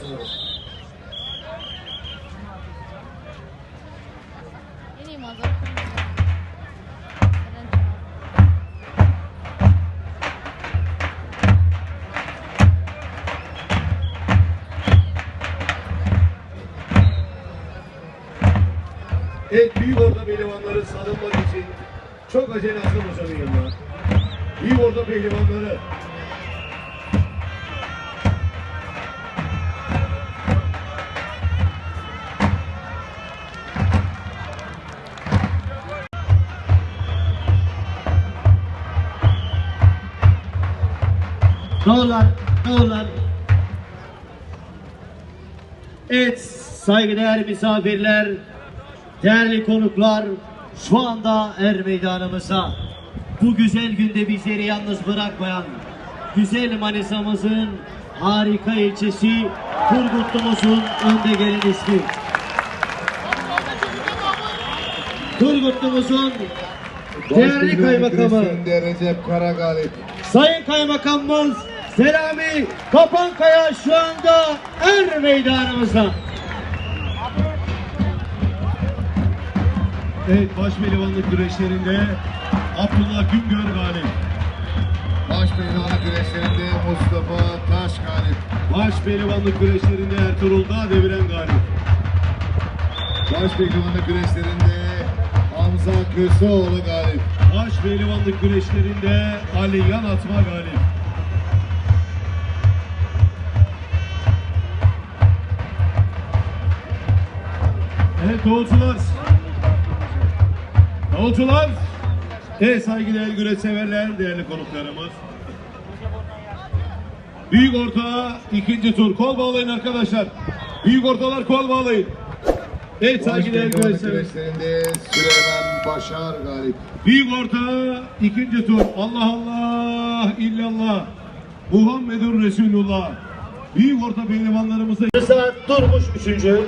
sunuyorum. Yeni manzara. Evet büyük orta pehlivanları sarılmak için çok acele Hasan Hoca'nın yanına. Büyük orta pehlivanları Doğrular, doğrular. Evet, saygıdeğer misafirler, değerli konuklar, şu anda er meydanımıza bu güzel günde bizleri yalnız bırakmayan güzel Manisa'mızın harika ilçesi Turgutlu'muzun önde gelen ismi. Turgutlu'muzun değerli kaymakamı, Recep Karagalip. Sayın Kaymakamımız Selami Kapankaya şu anda er meydanımızda. Evet baş pehlivanlık güreşlerinde Abdullah Güngör galip. Baş pehlivanı güreşlerinde Mustafa Taş Galip. Baş pehlivanlık güreşlerinde Ertuğrul Dağ deviren galip. Baş pehlivanı güreşlerinde Hamza Köseoğlu Galip. Baş pehlivanlık güreşlerinde Ali Yan Atma galip. Evet doğultular. Doğultular. Evet saygıdeğer güreş severler, değerli konuklarımız. Büyük orta ikinci tur. Kol bağlayın arkadaşlar. Büyük ortalar kol bağlayın. Evet saygıdeğer güreş Süleyman Başar Galip. Büyük orta ikinci tur. Allah Allah illallah. Muhammedun Resulullah. Büyük orta pehlivanlarımıza Rıza Durmuş üçüncü.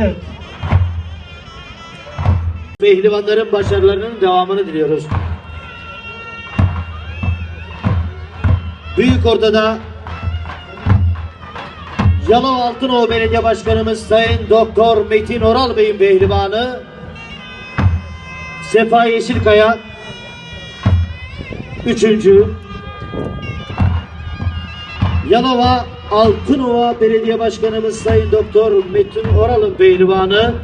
Evet. Pehlivanların başarılarının devamını diliyoruz. Büyük ortada Yalova Altınova Belediye Başkanımız Sayın Doktor Metin Oral Bey'in pehlivanı Sefa Yeşilkaya Üçüncü Yalova Altınova Belediye Başkanımız Sayın Doktor Metin Oral'ın pehlivanı.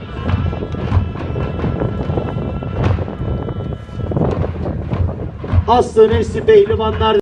Aslı Nesli Pehlivanlar